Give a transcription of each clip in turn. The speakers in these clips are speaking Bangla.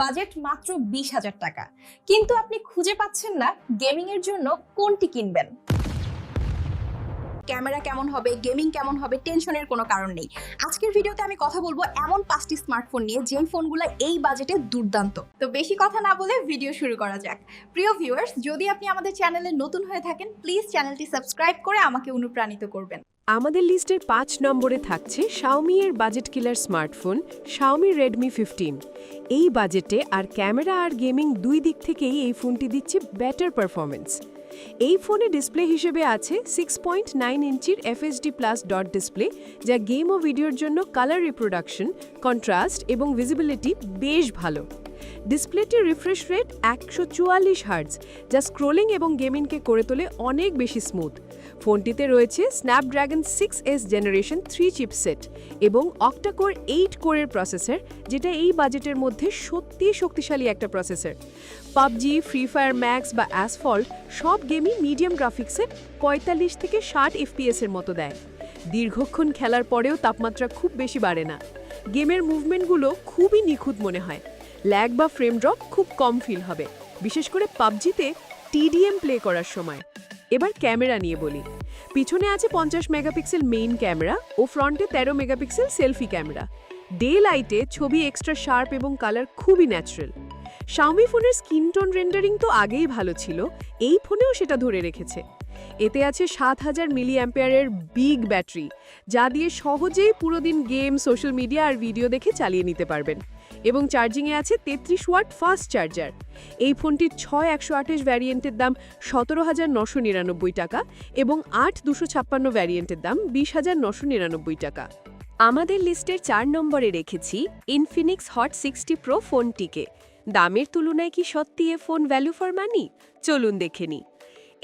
বাজেট মাত্র বিশ হাজার টাকা। কিন্তু আপনি খুঁজে পাচ্ছেন না গেমিং এর জন্য কোনটি কিনবেন। ক্যামেরা কেমন হবে গেমিং কেমন হবে টেনশনের কোনো কারণ নেই। আজকের ভিডিওতে আমি কথা বলব এমন পাঁচটি স্মার্টফোন নিয়ে যেই ফোনগুলো এই বাজেটে দুর্দান্ত। তো বেশি কথা না বলে ভিডিও শুরু করা যাক। প্রিয় ভিউয়ার্স যদি আপনি আমাদের চ্যানেলে নতুন হয়ে থাকেন প্লিজ চ্যানেলটি সাবস্ক্রাইব করে আমাকে অনুপ্রাণিত করবেন। আমাদের লিস্টের পাঁচ নম্বরে থাকছে শাওমি এর budget killer smartphone Xiaomi Redmi fifteen এই বাজেটে আর ক্যামেরা আর গেমিং দুই দিক থেকেই এই ফোনটি দিচ্ছে বেটার পারফরমেন্স এই ফোনে ডিসপ্লে হিসেবে আছে সিক্স পয়েন্ট নাইন ইঞ্চির এফএসডি প্লাস ডট ডিসপ্লে যা গেম ও ভিডিওর জন্য কালার রিপ্রোডাকশন কন্ট্রাস্ট এবং ভিজিবিলিটি বেশ ভালো। ডিসপ্লেটির রিফ্রেশ রেট একশো চুয়াল্লিশ হার্টজ যা স্ক্রোলিং এবং গেমিংকে করে তোলে অনেক বেশি স্মুথ ফোনটিতে রয়েছে Snapdragon six S generation three chipset এবং অক্টাকোর এইট কোরের প্রসেসর যেটা এই বাজেটের মধ্যে সত্যিই শক্তিশালী একটা processor PUBG free fire max বা অ্যাসফল্ট সব গেমই মিডিয়াম গ্রাফিক্সে পঁয়তাল্লিশ থেকে ষাট এফপিএস এর মতো দেয়। দীর্ঘক্ষণ খেলার পরেও তাপমাত্রা খুব বেশি বাড়ে না। গেমের মুভমেন্টগুলো খুবই নিখুঁত মনে হয়। ল্যাগ বা ফ্রেম ড্রপ খুব কম ফিল হবে, বিশেষ করে পাবজিতে টিডিএম প্লে করার সময়। এবার ক্যামেরা নিয়ে বলি। পিছনে আছে পঞ্চাশ মেগাপিক্সেল মেইন ক্যামেরা ও ফ্রন্টে তেরো মেগাপিক্সেল সেলফি ক্যামেরা। ডে লাইটে ছবি এক্সট্রা শার্প এবং কালার খুবই ন্যাচারাল শাওমি ফোনের স্কিন টোন রেন্ডারিং তো আগেই ভালো ছিল, এই ফোনেও সেটা ধরে রেখেছে। এতে আছে সাত হাজার মিলি অ্যাম্পেয়ারের বিগ ব্যাটারি যা দিয়ে সহজেই পুরো দিন গেম সোশ্যাল মিডিয়া আর ভিডিও দেখে চালিয়ে নিতে পারবেন। এবং চার্জিংয়ে আছে তেত্রিশ ওয়াট ফাস্ট চার্জার। এই ফোনটির ছয় একশো আঠাশ ভ্যারিয়েন্টের দাম সতেরো হাজার নশো নিরানব্বই টাকা এবং আট দুশো ছাপ্পান্ন ভ্যারিয়েন্টের দাম বিশ হাজার নশো নিরানব্বই টাকা। আমাদের লিস্টের চার নম্বরে রেখেছি ইনফিনিক্স হট সিক্সটি প্রো ফোনটিকে। দামের তুলনায় কি সত্যি এ ফোন ভ্যালু ফর মানি চলুন দেখে নিই।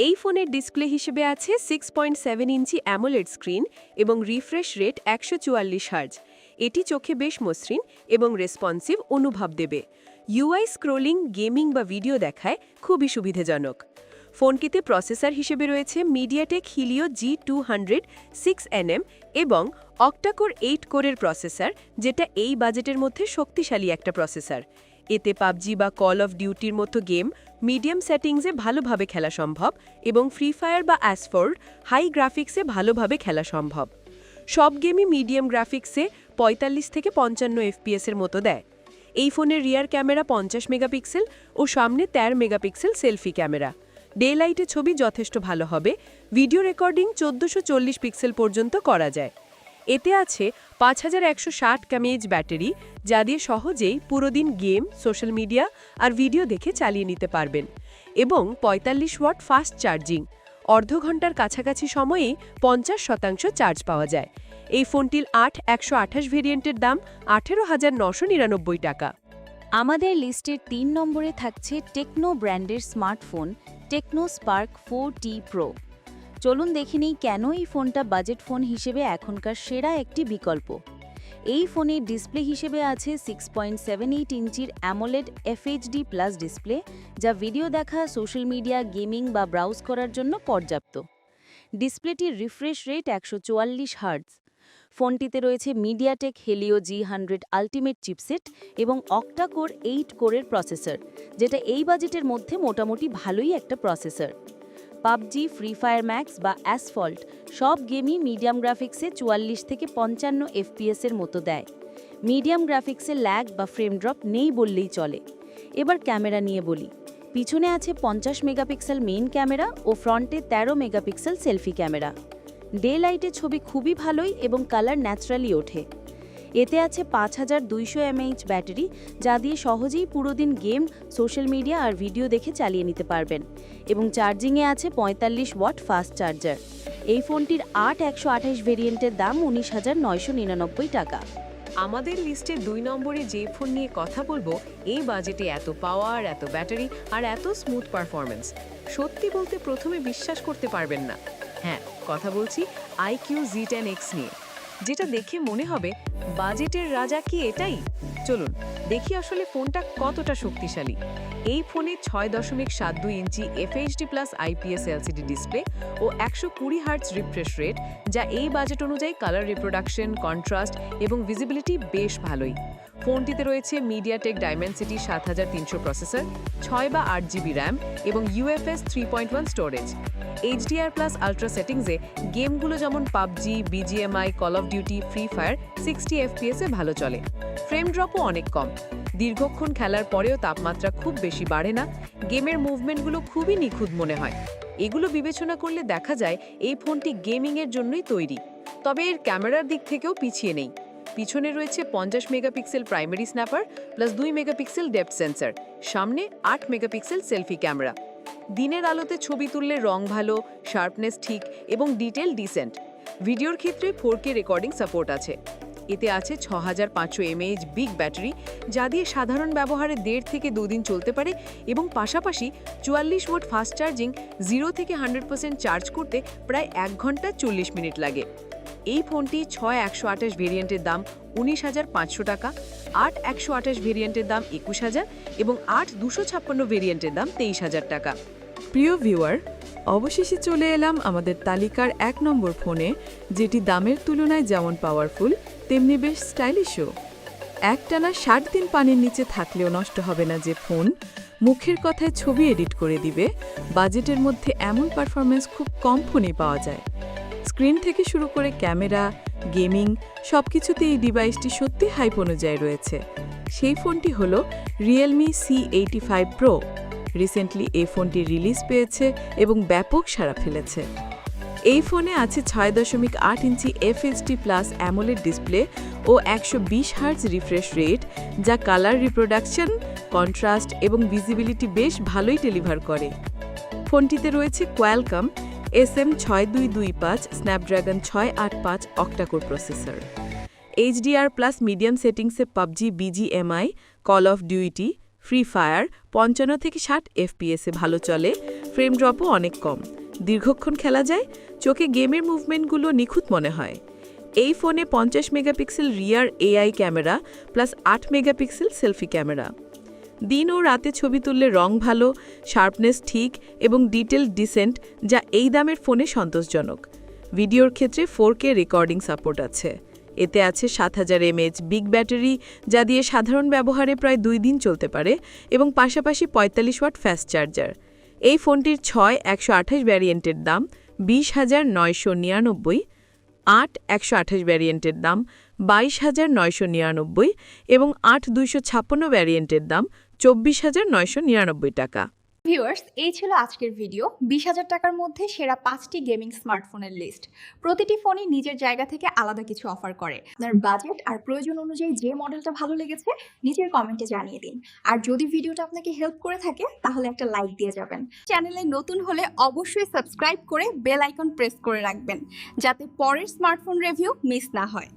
এই ফোনের ডিসপ্লে হিসেবে আছে six point seven inch AMOLED screen এবং রিফ্রেশ রেট একশো চুয়াল্লিশ হার্জ এটি চোখে বেশ মসৃণ এবং রেসপন্সিভ অনুভব দেবে। ইউআই স্ক্রোলিং গেমিং বা ভিডিও দেখায় খুবই সুবিধাজনক। ফোনটিতে প্রসেসর হিসেবে রয়েছে MediaTek Helio G two hundred six NM এবং অক্টাকোর এইট কোরের প্রসেসর যেটা এই বাজেটের মধ্যে শক্তিশালী একটা প্রসেসর এতে পাবজি বা কল অফ ডিউটির মতো গেম মিডিয়াম সেটিংসে ভালোভাবে খেলা সম্ভব এবং ফ্রি ফায়ার বা অ্যাসফোর্ড হাই গ্রাফিক্সে ভালোভাবে খেলা সম্ভব। সব গেমই মিডিয়াম গ্রাফিক্সে পঁয়তাল্লিশ থেকে পঞ্চান্ন এফপিএস এর মতো দেয়। এই ফোনের রিয়ার ক্যামেরা পঞ্চাশ মেগাপিক্সেল ও সামনে তেরো মেগাপিক্সেল সেলফি ক্যামেরা। ডে লাইটে ছবি যথেষ্ট ভালো হবে, ভিডিও রেকর্ডিং চোদ্দোশো চল্লিশ পিক্সেল পর্যন্ত করা যায়। এতে আছে পাঁচ হাজার একশো ষাট ক্যামেজ ব্যাটারি, যা দিয়ে সহজেই পুরো দিন গেম, সোশ্যাল মিডিয়া আর ভিডিও দেখে চালিয়ে নিতে পারবেন। এবং পঁয়তাল্লিশ ওয়াট ফাস্ট চার্জিং অর্ধ ঘণ্টার কাছাকাছি সময়েই পঞ্চাশ শতাংশ চার্জ পাওয়া যায়। এই ফোনটির আট একশো আঠাশ ভেরিয়েন্টের দাম আঠেরো হাজার নশো নিরানব্বই টাকা। আমাদের লিস্টের তিন নম্বরে থাকছে টেকনো ব্র্যান্ডের smartphone, Tecno spark four T pro. চলুন দেখে নিই কেন এই ফোনটা বাজেট ফোন হিসেবে এখনকার সেরা একটি বিকল্প। এই ফোনের ডিসপ্লে হিসেবে আছে সিক্স পয়েন্ট সেভেন এইট ইঞ্চির অ্যামোলেড এফএইচডি প্লাস ডিসপ্লে যা ভিডিও দেখা সোশ্যাল মিডিয়া গেমিং বা ব্রাউজ করার জন্য পর্যাপ্ত। ডিসপ্লেটির রিফ্রেশ রেট একশো চুয়াল্লিশ হার্টজ ফোনটিতে রয়েছে MediaTek Helio G hundred ultimate chipset এবং অক্টাকোর এইট কোরের প্রসেসর যেটা এই বাজেটের মধ্যে মোটামুটি ভালোই একটা processor PUBG free fire max বা অ্যাসফল্ট সব গেমই মিডিয়াম গ্রাফিক্সে চুয়াল্লিশ থেকে পঞ্চান্ন এফপিএস এর মতো দেয়। মিডিয়াম গ্রাফিক্সে ল্যাগ বা ফ্রেম ড্রপ নেই বললেই চলে। এবার ক্যামেরা নিয়ে বলি। পিছনে আছে পঞ্চাশ মেগাপিক্সেল মেইন ক্যামেরা ও ফ্রন্টে তেরো মেগাপিক্সেল সেলফি ক্যামেরা ডে লাইটে ছবি খুবই ভালোই এবং কালার ন্যাচারালি ওঠে। এতে আছে পাঁচ হাজার দুইশো এমএইচ ব্যাটারি, যা দিয়ে সহজেই পুরো দিন গেম, সোশ্যাল মিডিয়া আর ভিডিও দেখে চালিয়ে নিতে পারবেন। এবং চার্জিংয়ে আছে পঁয়তাল্লিশ ওয়াট ফাস্ট চার্জার। এই ফোনটির আট একশো আঠাশ ভেরিয়েন্টের দাম উনিশ হাজার নয়শো নিরানব্বই টাকা। আমাদের লিস্টে দুই নম্বরে যে ফোন নিয়ে কথা বলব, এই বাজেটে এত পাওয়ার, এত ব্যাটারি আর এত স্মুথ পারফরমেন্স সত্যি বলতে প্রথমে বিশ্বাস করতে পারবেন না। হ্যাঁ কথা বলছি আইকিউ জি টেন এক্স নিয়ে। যেটা দেখে মনে হবে বাজেটের রাজা কি এটাই? চলুন, দেখি আসলে ফোনটা কতটা শক্তিশালী। এই ফোনে ছয় দশমিক সাত দুই inch FHD plus IPS LCD display ও একশো কুড়ি হার্টস রিফ্রেশ রেট যা এই বাজেট অনুযায়ী কালার রিপ্রোডাকশন কন্ট্রাস্ট এবং ভিজিবিলিটি বেশ ভালোই। ফোনটিতে রয়েছে মিডিয়াটেক ডাইমেনসিটি সাত হাজার তিনশো প্রসেসর ছয় বা আট জিবি র্যাম এবং UFS three point one storage HDR plus ultra সেটিংসে গেমগুলো যেমন PUBG BGMI call of duty free fire sixty এফপিএসে ভালো চলে। ফ্রেম ড্রপও অনেক কম। দীর্ঘক্ষণ খেলার পরেও তাপমাত্রা খুব বেশি বাড়ে না। গেমের মুভমেন্টগুলো খুবই নিখুঁত মনে হয়। এগুলো বিবেচনা করলে দেখা যায় এই ফোনটি গেমিংয়ের জন্যই তৈরি। তবে এর ক্যামেরার দিক থেকেও পিছিয়ে নেই। পিছনে রয়েছে পঞ্চাশ মেগাপিক্সেল প্রাইমারি স্ন্যাপার প্লাস দুই মেগাপিক্সেল ডেপথ সেন্সর সামনে আট মেগাপিক্সেল সেলফি ক্যামেরা দিনের আলোতে ছবি তুললে রং ভালো শার্পনেস ঠিক এবং ডিটেল ডিসেন্ট ভিডিওর ক্ষেত্রে ফোর কে রেকর্ডিং সাপোর্ট আছে। এতে আছে ছ হাজার পাঁচশো এমএএইচ বিগ ব্যাটারি যা দিয়ে সাধারণ ব্যবহারে দেড় থেকে দুদিন চলতে পারে এবং পাশাপাশি চুয়াল্লিশ ওয়াট ফাস্ট চার্জিং জিরো থেকে হান্ড্রেড পার্সেন্ট চার্জ করতে প্রায় এক ঘণ্টা চল্লিশ মিনিট লাগে। এই ফোনটি ছয় একশো আঠাশ ভেরিয়েন্টের দাম উনিশ হাজার পাঁচশো টাকা। আট একশো আঠাশ ভেরিয়েন্টের দাম একুশ হাজার এবং আট দুশো ছাপ্পান্ন ভেরিয়েন্টের দাম তেইশ হাজার টাকা। প্রিয় ভিউয়ার, অবশেষে চলে এলাম আমাদের তালিকার এক নম্বর ফোনে, যেটি দামের তুলনায় যেমন পাওয়ারফুল তেমনি বেশ স্টাইলিশও একটানা ষাট দিন পানির নিচে থাকলেও নষ্ট হবে না যে ফোন, মুখের কথায় ছবি এডিট করে দিবে, বাজেটের মধ্যে এমন পারফরমেন্স খুব কম ফোনেই পাওয়া যায়। স্ক্রিন থেকে শুরু করে ক্যামেরা গেমিং সব কিছুতে এই ডিভাইসটি সত্যি হাইপ অনুযায়ী রয়েছে। সেই ফোনটি হল Realme C eighty five pro recently এই ফোনটি রিলিজ পেয়েছে এবং ব্যাপক সাড়া ফেলেছে। এই ফোনে আছে ছয় দশমিক আট inch FHD plus AMOLED display ও একশো বিশ হার্জ রিফ্রেশ রেট যা কালার রিপ্রোডাকশন কন্ট্রাস্ট এবং ভিজিবিলিটি বেশ ভালোই ডেলিভার করে। ফোনটিতে রয়েছে কোয়ালকাম এস এম ছয় দুই দুই পাঁচ, স্ন্যাপড্রাগন ছয় আট পাঁচ, octacore processor. HDR plus medium সেটিংসে PUBG, BGMI, call of duty, free fire, পঞ্চান্ন থেকে ষাট এফপিএসে ভালো চলে, ফ্রেম ড্রপও অনেক কম। দীর্ঘক্ষণ খেলা যায়, চোখে গেমের মুভমেন্টগুলো নিখুঁত মনে হয়। এই ফোনে পঞ্চাশ megapixel rear AI camera, plus আট মেগাপিক্সেল সেলফি ক্যামেরা। দিন ও রাতে ছবি তুললে রং ভালো, শার্পনেস ঠিক এবং ডিটেল ডিসেন্ট, যা এই দামের ফোনে সন্তোষজনক। ভিডিওর ক্ষেত্রে ফোর রেকর্ডিং সাপোর্ট আছে। এতে আছে সাত হাজার এমএচ বিগ ব্যাটারি, যা দিয়ে সাধারণ ব্যবহারে প্রায় দুই দিন চলতে পারে এবং পাশাপাশি পঁয়তাল্লিশ ওয়াট ফ্যাস্ট চার্জার। এই ফোনটির ছয় একশো আঠাশ ভ্যারিয়েন্টের দাম, বিশ হাজার নয়শো নিরানব্বই, আট একশো আঠাশ ভ্যারিয়েন্টের দাম, বাইশ হাজার নয়শো নিরানব্বই এবং আট দুইশো ছাপ্পান্ন ভ্যারিয়েন্টের দাম চব্বিশ হাজার নয়শো নিরানব্বই টাকা। ভিউয়ার্স, এই ছিল আজকের ভিডিও। বিশ হাজার টাকার মধ্যে সেরা পাঁচটি গেমিং স্মার্টফোনের লিস্ট। প্রতিটি ফোনই নিজের জায়গা থেকে আলাদা কিছু অফার করে। আপনার বাজেট আর প্রয়োজন অনুযায়ী যে মডেলটা ভালো লেগেছে, নিজের কমেন্টে জানিয়ে দিন। আর যদি ভিডিওটা আপনাকে হেল্প করে থাকে, তাহলে একটা লাইক দিয়ে যাবেন। চ্যানেলে নতুন হলে অবশ্যই সাবস্ক্রাইব করে বেল আইকন প্রেস করে রাখবেন, যাতে পরের স্মার্টফোন রিভিউ মিস না হয়।